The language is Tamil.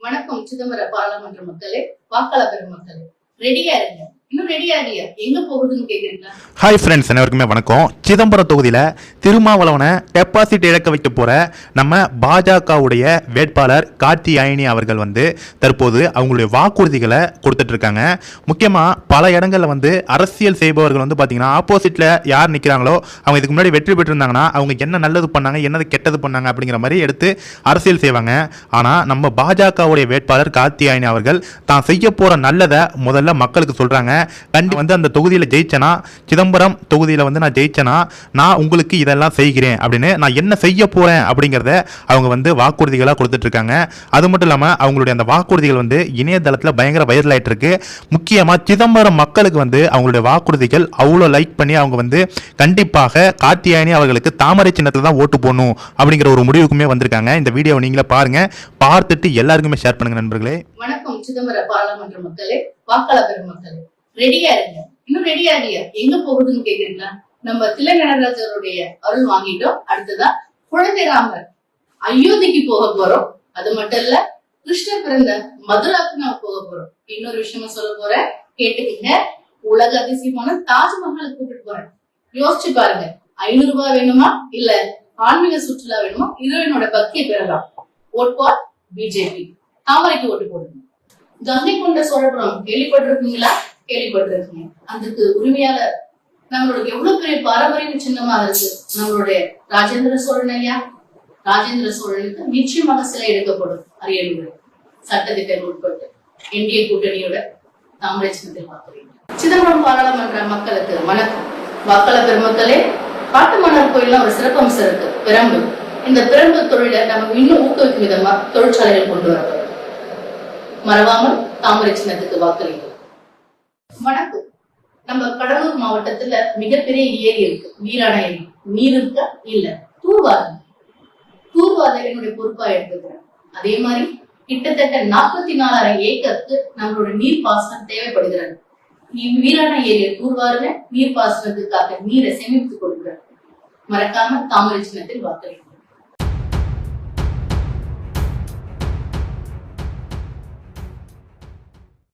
வணக்கம் சிதம்பர பாராளுமன்ற மக்களே வாக்காளர் மக்களே ரெடியா இருங்க. ஹாய் ஃப்ரெண்ட்ஸ் அனைவருக்குமே வணக்கம். சிதம்பரம் தொகுதியில் திருமாவளவனை டெபாசிட் இழக்க வைக்க போகிற நம்ம பாஜகவுடைய வேட்பாளர் கார்த்தி அயனி அவர்கள் வந்து தற்போது அவங்களுடைய வாக்குறுதிகளை கொடுத்துட்ருக்காங்க முக்கியமாக பல இடங்களில் வந்து அரசியல் செய்பவர்கள் வந்து பார்த்தீங்கன்னா ஆப்போசிட்டில் யார் நிற்கிறாங்களோ அவங்க இதுக்கு முன்னாடி வெற்றி பெற்றிருந்தாங்கன்னா அவங்க என்ன நல்லது பண்ணாங்க என்னது கெட்டது பண்ணாங்க அப்படிங்கிற மாதிரி எடுத்து அரசியல் செய்வாங்க. ஆனால் நம்ம பாஜகவுடைய வேட்பாளர் கார்த்தி அயனி அவர்கள் தான் செய்ய போகிற நல்லதை முதல்ல மக்களுக்கு சொல்கிறாங்க கண்டி வந்து அந்த தொகுதியில் ஜெயிச்சனா சிதம்பரம் தொகுதியில் வந்து நான் ஜெயிச்சனா நான் உங்களுக்கு இதெல்லாம் செய்கிறேன் அப்படின்னு நான் என்ன செய்ய போகிறேன் அப்படிங்கிறத அவங்க வந்து வாக்குறுதிகளாக கொடுத்துட்ருக்காங்க. அது மட்டும் இல்லாமல் அவங்களுடைய அந்த வாக்குறுதிகள் வந்து இணையதளத்தில் பயங்கர வைரல் ஆயிட்டு இருக்கு முக்கியமாக சிதம்பரம் மக்களுக்கு வந்து அவங்களுடைய வாக்குறுதிகள் அவ்வளோ லைக் பண்ணி அவங்க வந்து கண்டிப்பாக கார்த்தியாயனி அவர்களுக்கு தாமரை சின்னத்தில் தான் ஓட்டு போடணும் அப்படிங்கிற ஒரு முடிவுக்குமே வந்திருக்காங்க. இந்த வீடியோவை நீங்களே பாருங்க. பார்த்துட்டு எல்லாருக்குமே ஷேர் பண்ணுங்க நண்பர்களே. வணக்கம் சிதம்பரம் பாராளுமன்ற மக்களே வாக்காளர் பெருமக்களே. ரெடியா இருங்க. இன்னும் ரெடியா ஆகலையா எங்க போகுதுன்னு கேக்குறீங்களா? நம்ம தில்லை நடராஜருடைய அருள் வாங்கிட்டோம். அடுத்ததா குழந்தை ராமர் அயோத்திக்கு போக போறோம். அது மட்டும் இல்ல கிருஷ்ணர் பிறந்த மதுராக்கு நம்ம போக போறோம். இன்னொரு விஷயமா சொல்ல போறேன் கேட்டுக்கிங்க. உலக அதிசயமான தாஜ்மஹாலுக்கு கூப்பிட்டு போறேன். யோசிச்சு பாருங்க. ஐநூறு ரூபாய் வேணுமா? இல்ல ஆன்மீக சுற்றுலா வேணுமா? இறைவனோட பக்தியை பெறலாம். Vote for BJP. தாமரைக்கு ஓட்டு போடுங்க. கங்கை கொண்ட சோழபுரம் கேள்விப்பட்டிருக்கீங்களா? கேள்விப்பட்டிருக்கீங்க. அதுக்கு உரிமையாளர் நம்மளோட எவ்வளவு பெரிய பாரம்பரிய சின்னமா இருக்கு. நம்மளுடைய ராஜேந்திர சோழன் ஐயா ராஜேந்திர சோழனுக்கு நிச்சயமாக சிலை எடுக்கப்படும் அரியலூர் சட்டத்திட்டம் உட்பட்டு என்டிஏ கூட்டணியோட தாமரை சின்னத்தில் பார்க்கிறீங்க. சிதம்பரம் பாராளுமன்ற மக்களுக்கு வணக்கம். வாக்காளர் பெருமக்களே காட்டு மன்னர் கோயில்ல ஒரு சிறப்பம்சம் இருக்கு. பிரம்பு. இந்த பிரம்பு தொழிலை நம்ம இன்னும் ஊக்குவிக்கும் விதமா தொழிற்சாலைகள் கொண்டு வரப்படும். மறவாமல் தாமரை சின்னத்துக்கு வாக்களிங்க வணக்கம் நம்ம கடலூர் மாவட்டத்துல மிகப்பெரிய ஏரி இருக்கு. வீராண ஏரி நீர் இருக்க? இல்ல. தூர்வாரம் தூர்வாத. என்னுடைய பொறுப்பா எடுத்துக்கிறேன் அதே மாதிரி கிட்டத்தட்ட நாற்பத்தி நாலாயிரம் ஏக்கருக்கு நம்மளோட நீர் பாசனம் தேவைப்படுகிறது. நீ வீராண ஏரியை தூர்வாருங்க. நீர் பாசனத்துக்காக நீரை சேமித்து கொடுக்குறேன் மறக்காம தாமரை சின்னத்தில் வாக்களிக்கும்